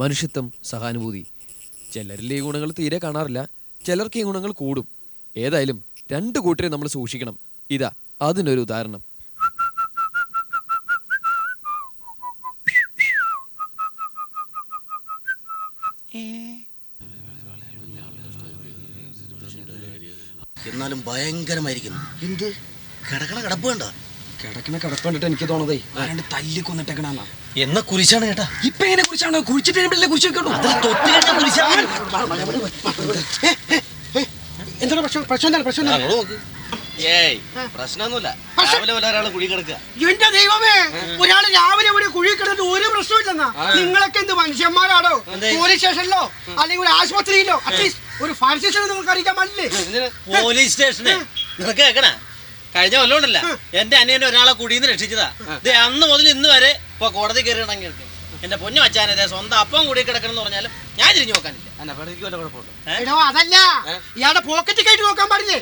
മനുഷ്യത്വം സഹാനുഭൂതി. ചിലരിലെ ഈ ഗുണങ്ങൾ തീരെ കാണാറില്ല ചിലർക്ക് ഈ ഗുണങ്ങൾ കൂടും. ഏതായാലും രണ്ട് കൂട്ടരെ നമ്മൾ സൂക്ഷിക്കണം. ഇതാ അതിനൊരു ഉദാഹരണം. എന്നാലും ഭയങ്കരമായിരിക്കുന്നു. എന്ത്? കിടക്കണ കിടപ്പ് വേണ്ട കിടക്കണ കിടപ്പ് കണ്ടിട്ട് എനിക്ക് തോന്നതേ തല്ലി കൊന്നിട്ടേക്കണെന്നാ എന്ന കുരിശാണ് ചേട്ടാ ഇപ്പൊ എങ്ങനെ കുഴിച്ചിട്ട് വെക്കണോ അതിൽ തൊട്ട് കുരിശാണ് എന്താണ് പ്രശ്നം പ്രശ്നം എന്താണ് പ്രശ്നം എന്താണ്? ഏയ് പ്രശ്നമൊന്നുമില്ല രാവിലെ വല്ല ഒരാളെ കുഴി കിടക്കുക എന്റെ ദൈവമേ ഒരാൾ രാവിലെ ഒരു കുഴി കിടന്നിട്ട് ഒരു പ്രശ്നമില്ലെന്നാ നിങ്ങളൊക്കെ എന്ത് മനുഷ്യന്മാരാണോ എന്തേ? പോലീസ് സ്റ്റേഷനിലോ അല്ലെങ്കിൽ ഒരു ആശുപത്രിയിലോ അറ്റ്ലീസ്റ്റ് ഒരു ഫയർ സ്റ്റേഷനിൽ നിങ്ങൾക്ക് അറിയിക്കാൻ പാടില്ലേ പോലീസ് സ്റ്റേഷന് നിനക്ക് കേക്കണ കഴിഞ്ഞ കൊല്ലം ഉണ്ടല്ല എന്റെ അനിയനെ ഒരാളെ കുടിയിൽ നിന്ന് രക്ഷിച്ചതാ ദേ അന്ന് മുതൽ ഇന്ന് വരെ ഇപ്പൊ കോടതി കയറി ഇണങ്ങി എന്റെ പൊന്നു വച്ചാനേ സ്വന്തം അപ്പം കൂടി കിടക്കണം എന്ന് പറഞ്ഞാലും ഞാൻ തിരിഞ്ഞു നോക്കാനില്ല. എടോ അതല്ല. ഇയാളുടെ പോക്കറ്റ് കയറ്റി നോക്കാൻ പാടില്ലേ?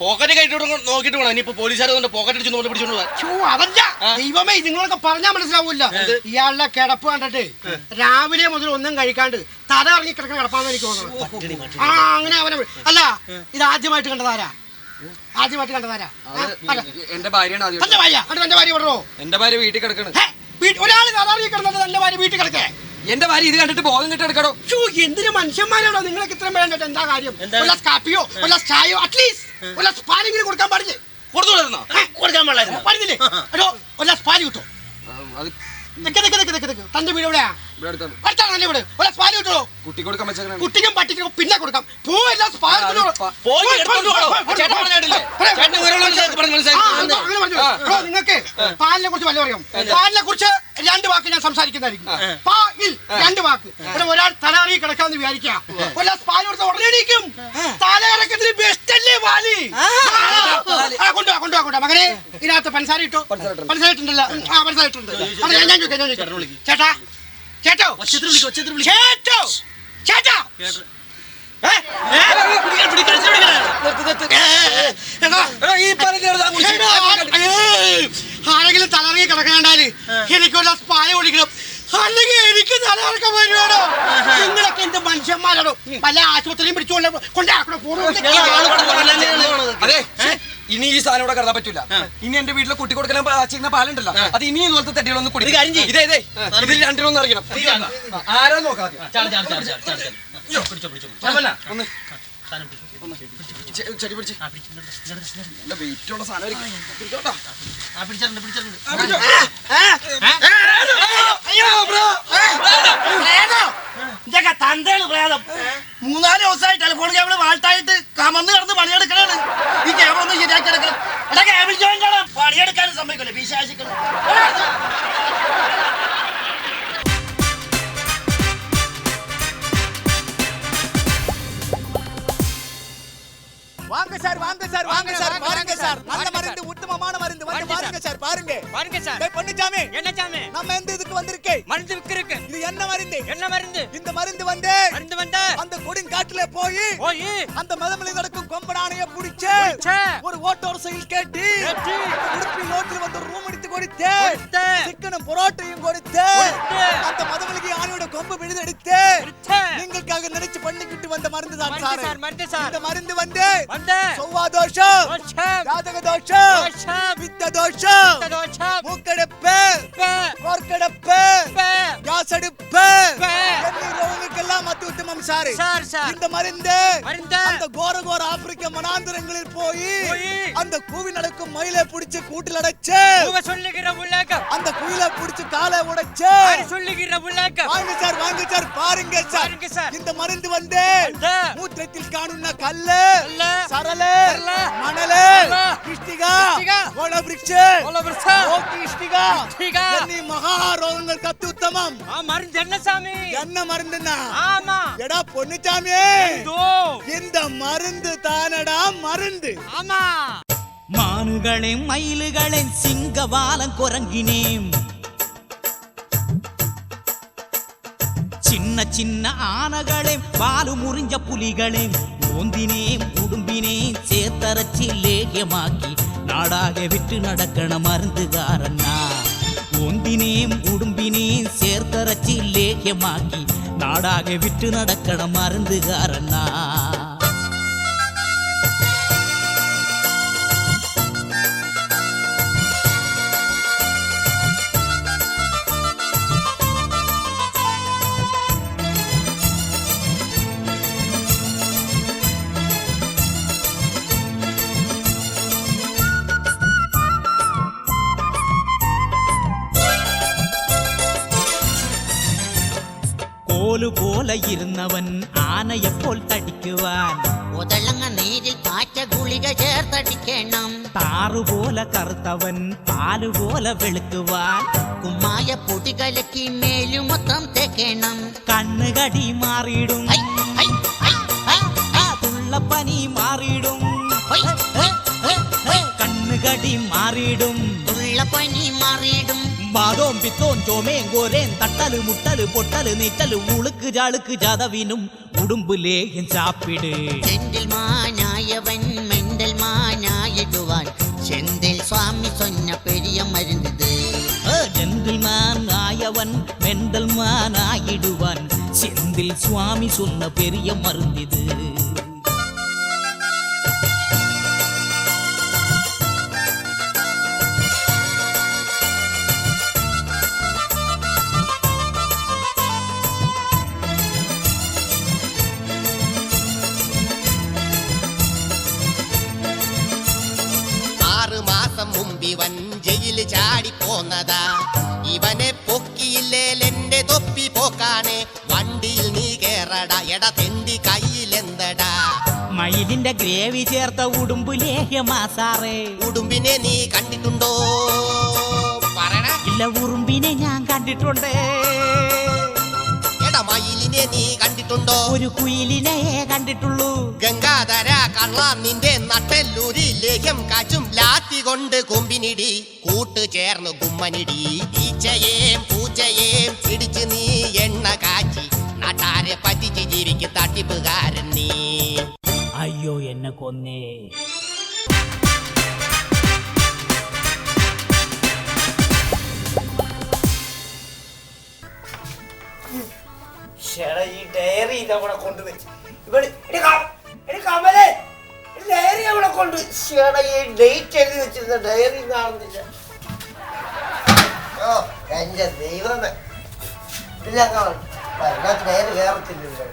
പോക്കറ്റ് കയറ്റി നോക്കിട്ട് വേണം ഇനിയിപ്പോ പോലീസുകാർ പോക്കറ്റ് അടിച്ച് നോക്കി പിടിച്ചോണ്ട് പോകാൻ അതല്ല. ദൈവമേ നിങ്ങളൊക്കെ പറഞ്ഞാൽ മനസ്സിലാവൂല ഇയാളുടെ കിടപ്പ് കണ്ടിട്ട് രാവിലെ മുതൽ ഒന്നും കഴിക്കാണ്ട് തല ഇറങ്ങി കിടക്കണ കിടപ്പാന്ന് എനിക്ക് തോന്നുന്നു. ആ അങ്ങനെ അവനെ അല്ല ഇത് ആദ്യമായിട്ട് കണ്ടതാരാ? ആദ്യമായിട്ട് കണ്ടതാരാ. എന്റെ ഭാര്യയാണ് ആദ്യം തന്റെ ഭാര്യ തന്റെ ഭാര്യ പറഞ്ഞോ എന്റെ ഭാര്യ വീട്ടിൽ കിടക്കണ്. ഒരാൾ വീട്ട്- ഒരാൾ സാധാരണ കിടന്നിട്ട് തന്റെ ഭാര്യ വീട്ടിൽ കിടക്കേ? എന്റെ ഭാര്യ ഇത് കണ്ടിട്ട് ബോധം കിട്ടി കിടക്കണോ? ഛോ, എന്തിന് മനുഷ്യന്മാരാണോ നിങ്ങൾക്ക് ഇത്രയും വേണ്ടിട്ട് എന്താ കാര്യം? വല്ല സ്കാപ്പിയോ കാപ്പിയോ ഒരു ചായയോ അറ്റ്ലീസ്റ്റ് ഒരു പാലെങ്കിലും കൊടുക്കാൻ പാടില്ലേ? കൊടുത്തു കൊടുക്കുന്നോ കൊടുക്കാൻ പാടില്ലേ? അല്ലോ ഒരു പാൽ കിട്ടോ. തന്റെ വീട് എവിടെയാ? കിട്ടോ കൊടുക്കാൻ കുട്ടിക്കും പട്ടിക്കും പിന്നെ കൊടുക്കാം. പോവല്ല പാൽ അത് കിട്ടോ. പ- പോയി പോയി, എടുത്തോണ്ട് പോയി, വാടോ. പോയി, പോയി, ചേട്ടൻ പോയി. പറഞ്ഞിട്ടില്ലേ? പറയാം. ചേട്ടൻ വിവരമുള്ള ആളല്ലേ പറഞ്ഞ് മനസ്സിലാക്കി ആ, തന്നത്? അങ്ങനെ പറഞ്ഞു. എടോ, നിങ്ങൾക്ക് പാലിനെ കുറിച്ച് വല്ല അറിയാം പാലിനെ കുറിച്ച് രണ്ട് വാക്ക് ഞാൻ സംസാരിക്കുന്നതായിരിക്കും. പാലിൽ രണ്ട് വാക്ക്. ഇവിടെ ഒരാൾ തലകറി കിടക്കാന്ന് വിചാരിക്കാം ഒരു ഗ്ലാസ് പാൽ കൊടുത്ത ഉടനെ എണീക്കും. തലകറക്കത്തിന് ബെസ്റ്റ് അല്ലേ പാൽ? കൊണ്ടുവാ കൊണ്ടുവാ കൊണ്ടുവാ. മകനെ ഇതിനകത്ത് പഞ്ചസാര ഇട്ടോ? പഞ്ചസാര ഇട്ടുണ്ടല്ലോ ആ പഞ്ചസാര ഇട്ടുണ്ട്. ചേട്ടാ ചേട്ടോ. ഒച്ചത്തിൽ വിളിക്ക്, ഒച്ചത്തിൽ വിളിക്ക്. ചേട്ടോ. ചേട്ടാ. ആരെങ്കിലും തലറങ്ങി കിടക്കണ്ടാൽ എനിക്കൊരു പായ കുടിക്കണം അല്ലെങ്കിൽ എനിക്ക് തലകറക്കം വരുവാണോ നിങ്ങളൊക്കെ എന്ത് മനുഷ്യന്മാരാണോ പല ആശുപത്രിയും പിടിച്ചുകൊണ്ട് കൊണ്ടാക്കണോ. അതെ. ഇനി ഈ സാധനം ഇവിടെ കരുതാൻ പറ്റില്ല ഇനി എന്റെ വീട്ടിലെ കുട്ടി കൊടുക്കാൻ ചെയ്യുന്ന പാലുണ്ടല്ലോ അത് ഇനി ഇതുപോലത്തെ തട്ടികളൊന്നും കുടിക്കും. ഇതേ ഇതേ ഇതിൽ രണ്ടിലൊന്നും അറിയണം ആരാ നോക്കാം ചാട്. പിടിച്ചോ. നല്ല വെയിറ്റ് ഉള്ള സാധനം പിടിച്ചോട്ടാ പിടിച്ചിട്ടുണ്ട്, പിടിച്ചിട്ടുണ്ട്. തന്തയാണ് പ്രേതം മൂന്നാൽ ദിവസമായി ടെലിഫോൺ ക്യാബിൾ വാൾട്ടായിട്ട് കമന്ന് കിടന്ന് പണിയെടുക്കണാണ് ഈ കേബിൾ ഒന്ന് ശരിയാക്കി എടുക്കണം. എടാ കേബിൾ ജോയിന്റ് ആണ്. പണിയെടുക്കാനും സമ്മതിക്കില്ല വിശാസിക്കണം வாங்க சார் வாங்க சார் வாங்க சார் பாருங்க சார். நல்ல மருந்து உத்தமமான மருந்து. வந்து பாருங்க சார். பாருங்க. பாருங்க சார். டேய் பொன்னிச்சாமி. என்ன சாமி? நம்ம எந்த இதுக்கு வந்திருக்கே? மருந்து விக்கிறதுக்கு இது என்ன மருந்து? என்ன மருந்து? இந்த மருந்து வந்து மருந்து வந்தா அந்த கொடுங்காட்டுல போய் போய் அந்த மதமலை நடக்கும் கொம்பனானைய புடிச்சு ஒரு ஓட்டோர செயல் கேட்டு உடுப்பி ரோட்டில் வந்து ரூம் எடுத்து கொடுத்து சிக்கனும் பொரோட்டையும் கொடுத்து அந்த மதமலைக்கு ஆணையோட கொம்பு விழுதெடுத்து கொடுத்து. நீங்களுக்காக நினைச்சு பண்ணிக்கிட்டு வந்த மருந்து தான் சார் இந்த மருந்து வந்து வந்து செவ்வா தோஷம் தோஷம் ஜாதக தோஷம் தோஷம் வித்த தோஷம் தோஷம் மூக்கடைப்பு கோர்க்கடைப்பு பே. யாசடிப்பு ஆமாம் சார். Sir sir. இந்த மருந்து அந்த கோர கோர ஆப்பிரிக்க மனாந்திரங்களில் போய் அந்த கூவி நடக்கும் மயிலை பிடிச்சு கூட்டில் அடைச்சு சொல்லுகிற உள்ளாக்க. அந்த குயில பிடிச்சு காலை உடைச்சு சொல்லுகிற உள்ளாக்க. வாங்க சார் வாங்க சார் பாருங்க சார். இந்த மருந்து வந்து மூத்திரத்தில் காணும்னா கல்லு சரல மகாரோகங்கள் கத்து உத்தமம். மருந்து என்ன சாமி? என்ன மருந்துன்னா? ஆமா. எடா பொன்னுச்சாமி. இந்த மருந்து குரங்கினேன் சின்ன சின்ன ஆனகளே பாலு முறிஞ்ச புலிகளே ஓந்தினேன் உடும்பினேன் சேத்தரச்சி லேகியமாக்கி நாடாக விட்டு நடக்கண மருந்துகாரண்ணா. ஒந்தினேம் உடும்பினேம் சேர்த்தரைச்சி லேகியமாக்கி நாடாக விட்டு நடக்கண மருந்துகாரண்ணா. പോലെ ഇരുന്നവൻ ആനയെപ്പോൾ തടിക്കുവാൻ? ഉതളങ്ങ നീരിൽ പാറ്റ ഗുളിക ചേർത്തടിക്കണം. താറുപോലെ കറുത്തവൻ പാലുപോലെ വെളുക്കുവാൻ. കുമ്മായ പൊടി കലക്കി മേലു മൊത്തം തേക്കണം കണ്ണുകടി മാറിയിടും. തുള്ളപ്പനി മാറിയിടും. കണ്ണുകടി മാറിയിടും. തുള്ളപ്പനി മാറിയിടും. பாதோம் பித்தோன் சோமேன் கோரேன். தட்டலு முட்டலு பொட்டலு நீட்டலு உழுக்கு ஜாழுக்கு ஜதவினும் உடும்புலே என் சாப்பிடு. செந்தில் மாநாயவன் மெண்டல் மாநாயிடுவான் செந்தில் சுவாமி சொன்ன பெரிய மருந்தது ஜெந்தில் மாநாயவன் மெண்டல் மாநாயிடுவான் செந்தில் சுவாமி சொன்ன பெரிய மருந்திது മയിലിന്റെ ഗ്രേവി ചേർത്ത ഉടുമ്പ് ലേഹ്യമാ സാറേ. ഉടുമ്പിനെ നീ കണ്ടിട്ടുണ്ടോ? ഇല്ല ഉറുമ്പിനെ ഞാൻ കണ്ടിട്ടുണ്ട്. എട മയിലിനെ നീ കണ്ടിട്ടുണ്ടോ? ഒരു കുയിലിനെ കണ്ടിട്ടുള്ളൂ. ഗംഗാധര കള്ള നിന്റെ നട്ടെല്ലൂരി ലേഹ്യം കാച്ചും ലാത്തി കൊണ്ട് കൊമ്പിനിടി. കൂട്ട് ചേർന്ന് കുമ്മനിടി ഈച്ചയേം പൂച്ചയേം പിടിച്ച് നീ എണ്ണ കാച്ചി. നാട്ടാരെ പറ്റിച്ച് ജീവിക്ക് തട്ടിപ്പുകാരൻ നീ. എന്നെ കൊന്നേ. ചേട്ടാ ഈ ഡയറി ഇതവിടെ കൊണ്ടുവച്ച് ഇവിടെ എടി ക- എടി കമലേ ഡയറി അവിടെ കൊണ്ട് ചേട്ടാ ഈ ഡേറ്റ് എഴുതി വെച്ചിരുന്ന ഡയറി കാണുന്നില്ല ഓ എന്റെ ദൈവമേ. പിന്നെ അതിനകത്ത് ഡയറി കയറത്തില്ല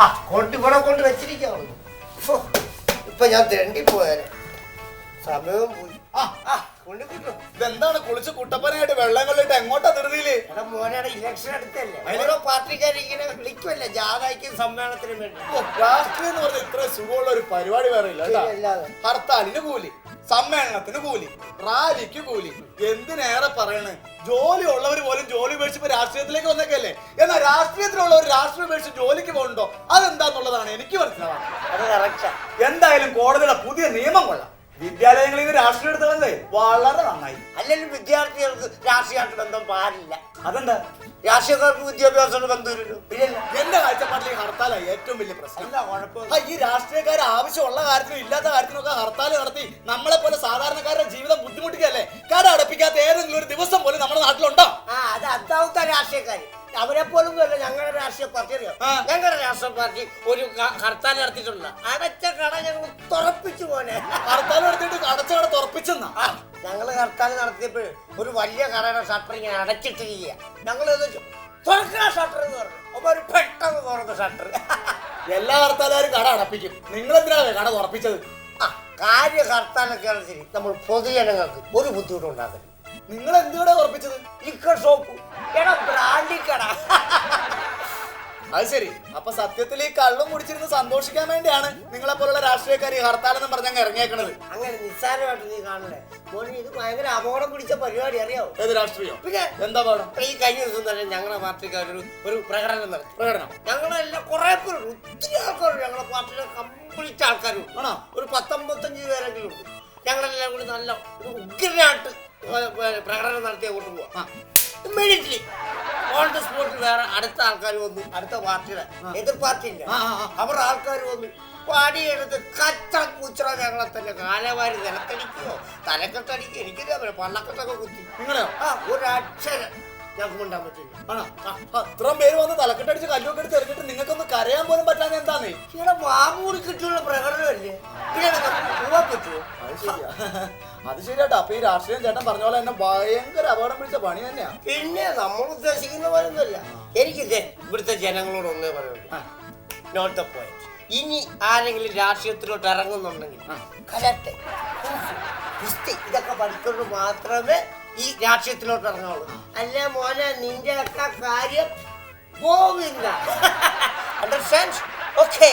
ആ കൊണ്ട് ഇവിടെ കൊണ്ട് വെച്ചിരിക്കാവുന്നു. ഇപ്പൊ ഞാൻ തെണ്ടി പോയാലും സമയവും പോയി. ആ ആ. കൊണ്ട് കിട്ടും ഇതെന്താണ് കുളിച്ച് കുട്ടപ്പനായിട്ട് വെള്ളം കൊള്ളിട്ട് എങ്ങോട്ടാ ധൃതിയിൽ എടാ മോനാണ് ഇലക്ഷൻ അടുത്തല്ലേ. ഓരോ പാർട്ടിക്കാർ ഇങ്ങനെ വിളിക്കുമല്ലേ ജാഥയ്ക്കും സമ്മേളനത്തിനും വേണ്ടി. രാഷ്ട്രീയം എന്ന് പറഞ്ഞാൽ ഇത്ര സുഖമുള്ള ഒരു പരിപാടി വേറെ ഇല്ല കേട്ടാ. ഇല്ലാതെ. ഹർത്താലിന് കൂലി സമ്മേളനത്തിന് കൂലി റാലിക്ക് കൂലി. എന്തിനേറെ പറയണ്? ജോലി ഉള്ളവർ പോലും ജോലി ഉപേക്ഷിച്ച് ഇപ്പൊ രാഷ്ട്രീയത്തിലേക്ക് വന്നേക്കല്ലേ? എന്നാൽ രാഷ്ട്രീയത്തിലുള്ളവർ രാഷ്ട്രീയം ഉപേക്ഷിച്ച് ജോലിക്ക് പോകുന്നുണ്ടോ അതെന്താന്നുള്ളതാണ് എനിക്ക് മനസ്സിലാവുന്നത് അത് എന്തായാലും കോടതിയുടെ പുതിയ നിയമം കൊള്ളാം. വിദ്യാലയങ്ങളിൽ നിന്ന് രാഷ്ട്രീയം എടുത്തതല്ലേ വളരെ നന്നായി. അല്ലെങ്കിൽ വിദ്യാർത്ഥികൾക്ക് രാഷ്ട്രീയമായിട്ട് ബന്ധം പാടില്ല. അതെന്താ? രാഷ്ട്രീയക്കാർക്ക് വിദ്യാഭ്യാസം ബന്ധമില്ലല്ലോ ഇല്ലല്ലോ എന്റെ കാഴ്ചപ്പാട്ടിലേക്ക് ഹർത്താലായി ഏറ്റവും വലിയ പ്രശ്നം. കുഴപ്പം ഈ രാഷ്ട്രീയക്കാർ ആവശ്യമുള്ള കാര്യത്തിനും ഇല്ലാത്ത കാര്യത്തിനൊക്കെ ഹർത്താൽ നടത്തി നമ്മളെ പോലെ സാധാരണക്കാരുടെ ജീവിതം ബുദ്ധിമുട്ടിക്കല്ലേ കട അടപ്പിക്കാത്ത ഏതെങ്കിലും ഒരു ദിവസം പോലും നമ്മുടെ നാട്ടിലുണ്ടോ? ആ അത് അത്താവത്ത രാഷ്ട്രീയക്കാർ അവരെ പോലും അല്ല ഞങ്ങളുടെ രാഷ്ട്രീയ പാർട്ടി അറിയാം. ഞങ്ങളുടെ രാഷ്ട്രീയ പാർട്ടി ഒരു ഹർത്താൽ നടത്തിയിട്ടുണ്ട്. അടച്ച കട ഞങ്ങൾ തുറപ്പിച്ചു പോലെ ഹർത്താൽ നടത്തിയിട്ട് അടച്ച കട തുറപ്പിച്ചെന്നാ? ഞങ്ങൾ ഹർത്താൽ നടത്തിയപ്പോൾ ഒരു വലിയ കടയുടെ ഷട്ടർ ഇങ്ങനെ അടച്ചിട്ടിരിക്കുക ഞങ്ങൾ തുറക്കണ ഷട്ടർ എന്ന് പറഞ്ഞു. അപ്പൊ ഒരു പെട്ടെന്ന് തുറന്ന ഷട്ടർ എല്ലാ ഹർത്താലും കട അടപ്പിക്കും. നിങ്ങൾ എന്തിനാണ് കട തുറപ്പിച്ചത്? ആ കാര്യ ഹർത്താലൊക്കെയാണ് ശരി. നമ്മൾ പൊതുജനങ്ങൾക്ക് ഒരു ബുദ്ധിമുട്ടും ഉണ്ടാക്കരുത് നിങ്ങൾ എന്തിനാണ് തുറപ്പിച്ചത്? ലിക്കർ ഷോപ്പ് എടാ ബ്രാൻഡി കട അത് ശരി. അപ്പൊ സത്യത്തിൽ ഈ കള്ളും കുടിച്ചിരുന്ന് സന്തോഷിക്കാൻ വേണ്ടിയാണ് നിങ്ങളെ പോലുള്ള രാഷ്ട്രീയക്കാർ ഈ ഹർത്താൽ എന്ന് പറഞ്ഞ ഇറങ്ങിയേക്കണത്. അങ്ങനെ നിസ്സാരമായിട്ട് നീ കാണല്ലേ? മോനെ ഇത് ഭയങ്കര അപകടം പിടിച്ച പരിപാടി അറിയാവോ? ഏത് രാഷ്ട്രീയം? പിന്നെ എന്താ പാടും ഈ കഴിഞ്ഞ ദിവസം തന്നെ ഞങ്ങളുടെ പാർട്ടിക്കാർ ഒരു ഒരു പ്രകടനം നടത്തി. പ്രകടനം? ഞങ്ങളെല്ലാം കുറെ പേര് ഒത്തിരി ആൾക്കാരും ഞങ്ങളുടെ പാർട്ടിയിലെ കംപ്ലീറ്റ് ആൾക്കാരും ആണോ? ഒരു പത്തൊമ്പത്തഞ്ച് പേരെങ്കിലും ഉണ്ട്. ഞങ്ങളെല്ലാം കൂടി നല്ല ഒരു ഉഗ്രനായിട്ട് പ്രകടനം നടത്തിയ പോവാം. ഇമ്മീഡിയറ്റ്ലി ഓൺ ദ സ്പോട്ടിൽ വേറെ അടുത്ത ആൾക്കാർ വന്നു. അടുത്ത പാർട്ടിയുടെ എതിർ പാർട്ടി ഇല്ല ആ, ആ, ആ. അവർ ആൾക്കാർ വന്നു. പാടിയെടുത്ത് കച്ച കുച്ചറ ഞങ്ങളെ തന്നെ കാലവാരി നിലത്തടിക്കുകയോ തലക്കെട്ടടിക്കുകയോ എനിക്കില്ല പള്ളക്കെട്ടൊക്കെ കുത്തി. നിങ്ങളെയോ? ആ ഒരക്ഷരം. അക്ഷരം ഞങ്ങൾക്ക് മിണ്ടാൻ പറ്റില്ല. ആണോ? അത്രയും പേര് വന്ന് തലക്കെട്ടടിച്ച് കല്ലൊക്കെ എടുത്ത് എറിഞ്ഞിട്ട് നിങ്ങൾക്കൊന്ന് കരയാൻ പോലും പറ്റാൻ എന്താന്നേ? ഇവിടെ മാമൂടി കിട്ടിയുള്ള പ്രകടനമല്ലേ പിന്നെ പോവാൻ പറ്റുമോ? അത് ശരിയാ. അത് ശരിയാട്ടോ. അപ്പൊ ഈ രാഷ്ട്രീയം ചേട്ടൻ പറഞ്ഞ പോലെ തന്നെ ഭയങ്കര അപകടം പിടിച്ച പണി തന്നെയാ. പിന്നെ നമ്മൾ ഉദ്ദേശിക്കുന്ന പോലെ ഒന്നുമില്ല എനിക്കിത് ഇവിടുത്തെ ജനങ്ങളോട് ഒന്നേ പറയുള്ളൂ. നോട്ട് ദ പോയിന്റ് ഇനി ആരെങ്കിലും രാഷ്ട്രീയത്തിലോട്ട് ഇറങ്ങുന്നുണ്ടെങ്കിൽ കരാട്ടെ കുംഫു, ഗുസ്തി ഇതൊക്കെ പഠിക്കൊണ്ട് മാത്രമേ ഈ രാഷ്ട്രീയത്തിലോട്ട് ഇറങ്ങുള്ളൂ. അല്ല മോനെ നിന്റെ ഒക്കെ കാര്യം പോവില്ല അണ്ടർസ്റ്റാൻഡ് ഓക്കെ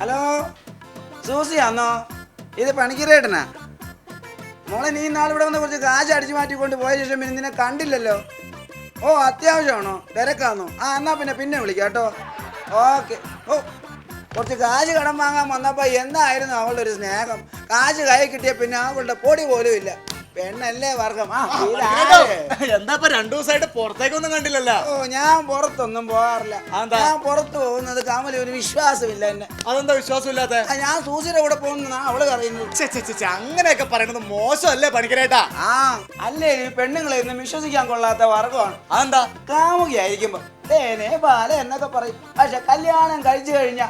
ഹലോ സൂസിയാന്നോ ഇത് പണിക്കരേട്ടനാ? മോളെ നീ നാളെ ഇവിടെ വന്ന് കുറച്ച് കാശ് അടിച്ചു മാറ്റിക്കൊണ്ട് പോയ ശേഷം പിന്നെ നിന്നെ കണ്ടില്ലല്ലോ. ഓ അത്യാവശ്യമാണോ? തിരക്കാന്നോ? ആ എന്നാ പിന്നെ പിന്നെ വിളിക്കാം കേട്ടോ. ഓക്കെ ഓ കുറച്ച് കാശ് കടം വാങ്ങാൻ വന്നപ്പോൾ എന്തായിരുന്നു അവളുടെ ഒരു സ്നേഹം? കാശ് കൈ കിട്ടിയ പിന്നെ അവളുടെ പൊടി പോലും ഇല്ല. പെണ്ണല്ലേ വർഗം? ആ? എന്താ രണ്ടു ദിവസമായിട്ട് പുറത്തേക്കൊന്നും കണ്ടില്ലല്ലോ? ഓ ഞാൻ പുറത്തൊന്നും പോകാറില്ല? ഞാൻ പുറത്ത് പോകുന്നത് കമലി ഒരു വിശ്വാസമില്ല എന്നെ. അതെന്താ വിശ്വാസമില്ലാത്ത? ഞാൻ സൂസിയുടെ കൂടെ പോകുന്ന അവൾ പറയുന്നത്. അങ്ങനെയൊക്കെ പറയുന്നത് മോശമല്ലേ പണിക്കരേട്ടാ? ആ അല്ലേ? ഈ പെണ്ണുങ്ങളെ ഒന്നും വിശ്വസിക്കാൻ കൊള്ളാത്ത വർഗമാണ്. അതെന്താ? കാമുകി ആയിരിക്കുമ്പോ ബാല എന്നൊക്കെ പറയും. പക്ഷെ കല്യാണം കഴിച്ചു കഴിഞ്ഞ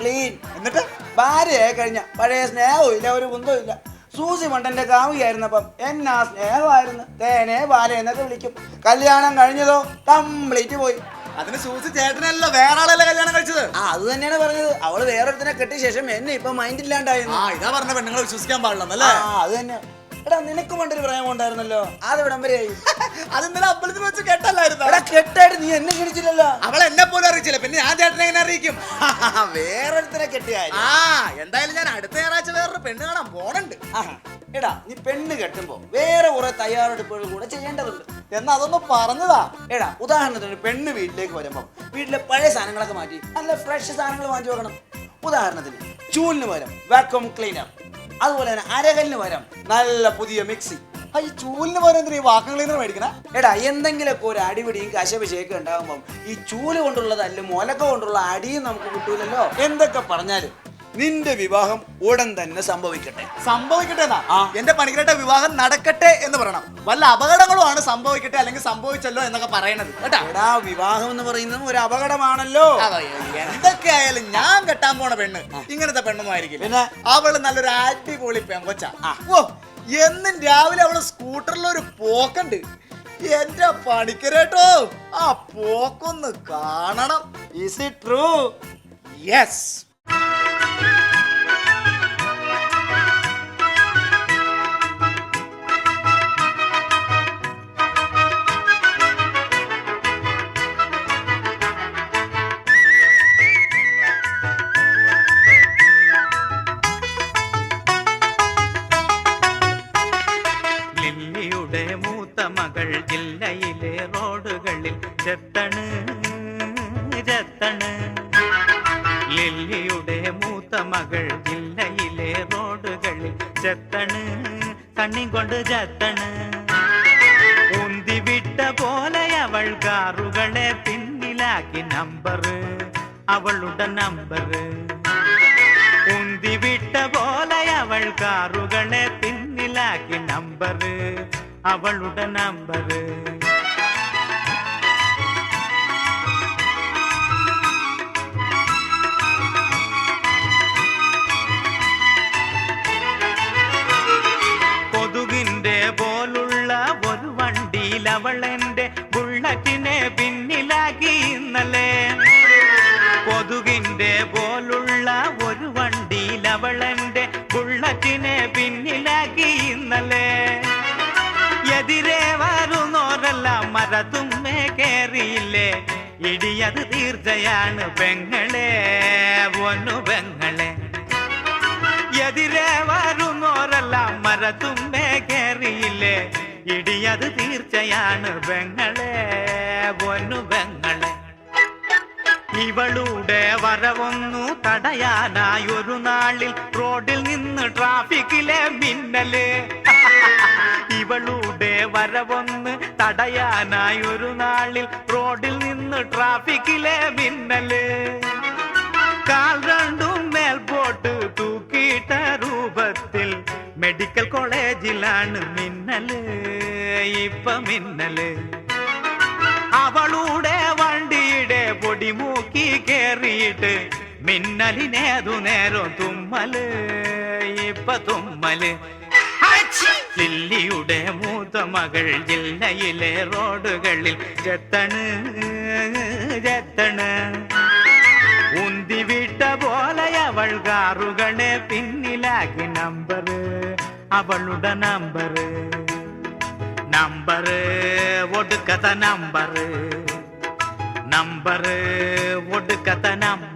ക്ലീൻ എന്നിട്ട് ഭാര്യയായി കഴിഞ്ഞ പഴയ സ്നേഹവും ഇല്ല ഒരു കുന്തവും ഇല്ല സൂസി മണ്ടന്റെ കാമുകയായിരുന്നപ്പം എന്നാ സ്നേഹമായിരുന്നു? തേനെ ഭാര്യ എന്നൊക്കെ വിളിക്കും. കല്യാണം കഴിഞ്ഞതോ? കംപ്ലീറ്റ് പോയി. അതിന് സൂസി ചേട്ടനല്ല വേറെ ആളല്ലേ കല്യാണം കഴിച്ചത്? ആ അത് തന്നെയാണ് പറഞ്ഞത്. അവൾ വേറൊരുത്തിനെ കെട്ടിയ ശേഷം എന്നെ ഇപ്പൊ മൈൻഡ് ഇല്ലാണ്ടായിരുന്നു ആ ഇതാ പറഞ്ഞ പെണ്ണുങ്ങളെ വിശ്വസിക്കാൻ പാടില്ലെന്നല്ലേ? ആ അത് തന്നെ. എടാ നിനക്ക് ഒരു പ്രേമം ഉണ്ടായിരുന്നല്ലോ. അത് ഇവിടം വരെയായി അത് ഇന്നലെ അമ്പലത്തിൽ വെച്ച് കേട്ടല്ലായിരുന്നു? എടാ കെട്ടായിട്ട് നീ എന്നെ ക്ഷണിച്ചില്ലല്ലോ അവൾ എന്നെ പോലും അറിയിച്ചില്ല പിന്നെ ഞാൻ ചേട്ടനെ എങ്ങനെ അറിയിക്കും? വേറൊരുത്തനെ കെട്ടിയ ആ എന്തായാലും ഞാൻ അടുത്ത ഞായറാഴ്ച വേറൊരു പെണ്ണ് കാണാൻ പോണുണ്ട്. എടാ നീ പെണ്ണ് കെട്ടുമ്പോ വേറെ കുറെ തയ്യാറെടുപ്പുകൾ കൂടെ ചെയ്യേണ്ടതുണ്ട്. എന്നാ അതൊന്ന് പറഞ്ഞതാ. എടാ ഉദാഹരണത്തിന് പെണ്ണ് വീട്ടിലേക്ക് വരുമ്പോ വീട്ടിലെ പഴയ സാധനങ്ങളൊക്കെ മാറ്റി നല്ല ഫ്രഷ് സാധനങ്ങൾ വാങ്ങിച്ചു വെക്കണം. ഉദാഹരണത്തിന് ചൂലിന് പകരം വാക്വം ക്ലീനർ അതുപോലെ തന്നെ അരകലിന് പകരം നല്ല പുതിയ മിക്സി. ഈ ചൂലിന് പോലെ എന്തിനാ ഈ വാക്കുകളിൽ നിന്ന് മേടിക്കണ? എടാ എന്തെങ്കിലുമൊക്കെ ഒരു അടിപിടിയും കശപിശയൊക്കെ ഉണ്ടാകുമ്പം ഈ ചൂൽ കൊണ്ടുള്ളതല്ല മുലക്ക കൊണ്ടുള്ള അടിയും നമുക്ക് കിട്ടൂലല്ലോ. എന്തൊക്കെ പറഞ്ഞാലും. നിന്റെ വിവാഹം ഉടൻ തന്നെ സംഭവിക്കട്ടെ. സംഭവിക്കട്ടെ എന്നാ? എന്റെ പണിക്കരട്ട വിവാഹം നടക്കട്ടെ എന്ന് പറയണം. വല്ല അപകടങ്ങളും ആണ് സംഭവിക്കട്ടെ അല്ലെങ്കിൽ സംഭവിച്ചല്ലോ എന്നൊക്കെ പറയണത്. കേട്ടാ? എടാ വിവാഹം എന്ന് പറയുന്നത് ഒരു അപകടമാണല്ലോ. എന്തൊക്കെ ആയാലും ഞാൻ കെട്ടാൻ പോണ പെണ്ണ് ഇങ്ങനത്തെ പെണ്ണൊന്നും പിന്നെ? അവൾ നല്ലൊരു അടിപൊളി പെങ്കൊച്ച. ഓ എന്നും രാവിലെ അവൾ സ്കൂട്ടറിൽ ഒരു പോക്കുണ്ട്. എന്റെ പണിക്കരേട്ടോ ആ പോക്കൊന്ന് കാണണം. ഇസ് ഇറ്റ് ട്രൂ യെസ് பெத்த மகள் ஜில்லையிலே ரோடுகளில் செத்தனு செத்தனு லில்லியுடைய மூத்த மகள் ஜில்லையிலே ரோடுகளில் செத்தனு தண்ணி கொண்டு செத்தனு உந்தி விட்ட போல அவள் காருகளே பின்னிலாக்கி நம்பரு அவளுட நம்பரு. உந்தி விட்ட போல அவள் காருகளே பின்னிலாக்கி நம்பரு അവളുടെ നമ്പർ കൊതുകിന്റെ പോലുള്ള ഒരു വണ്ടിയിൽ അവൾ എന്റെ ബുള്ളറ്റിനെ പിന്നിലാക്കി ഇന്നലെ. കൊതുകിന്റെ പോലുള്ള ഒരു വണ്ടിയിൽ അവൾ എന്റെ ബുള്ളറ്റിനെ പിന്നിലാക്കി ഇന്നലെ. മരത്തുമ്മേ കേറിയില്ലേ? ഇടിയത് തീർച്ചയാണ് പെങ്ങളെ ഒന്നു പെങ്ങളെ. എതിരെ വരുന്നോരെല്ലാം മരത്തുമ്മേ കേറിയില്ലേ? ഇടിയത് തീർച്ചയാണ് പെങ്ങളെ ഒന്നു പെങ്ങളെ. ഇവളുടെ വരവൊന്നു തടയാനായി ഒരു നാളിൽ റോഡിൽ നിന്ന് ട്രാഫിക്കിലെ മിന്നൽ. ഇവളുടെ വരവൊന്ന് തടയാനായി ഒരു നാളിൽ റോഡിൽ നിന്ന് ട്രാഫിക്കിലെ മിന്നൽ. കാൽ രണ്ടും മേൽപോട്ട് തൂക്കിയിട്ട രൂപത്തിൽ മെഡിക്കൽ കോളേജിലാണ് മിന്നൽ ഇപ്പൊ മിന്നൽ. അവളുടെ വണ്ടിയുടെ പൊടിമൂക്കി കേറിയിട്ട് മിന്നലിനേതു നേരം തുമ്മൽ ഇപ്പൊ തുമ്മൽ. ലില്ലിയുടെ മൂത്ത മകൾ ജില്ലയിലെ റോഡുകളിൽ ജത്തണ് ജത്തണ് ഉന്തിവിട്ട പോലെ അവൾ കാറുകളെ പിന്നിലാക്കി നമ്പറ് അവളുടെ നമ്പറ് നമ്പറ് ഒടുക്കത്ത നമ്പറ് നമ്പറ് ഒടുക്കത്ത നമ്പർ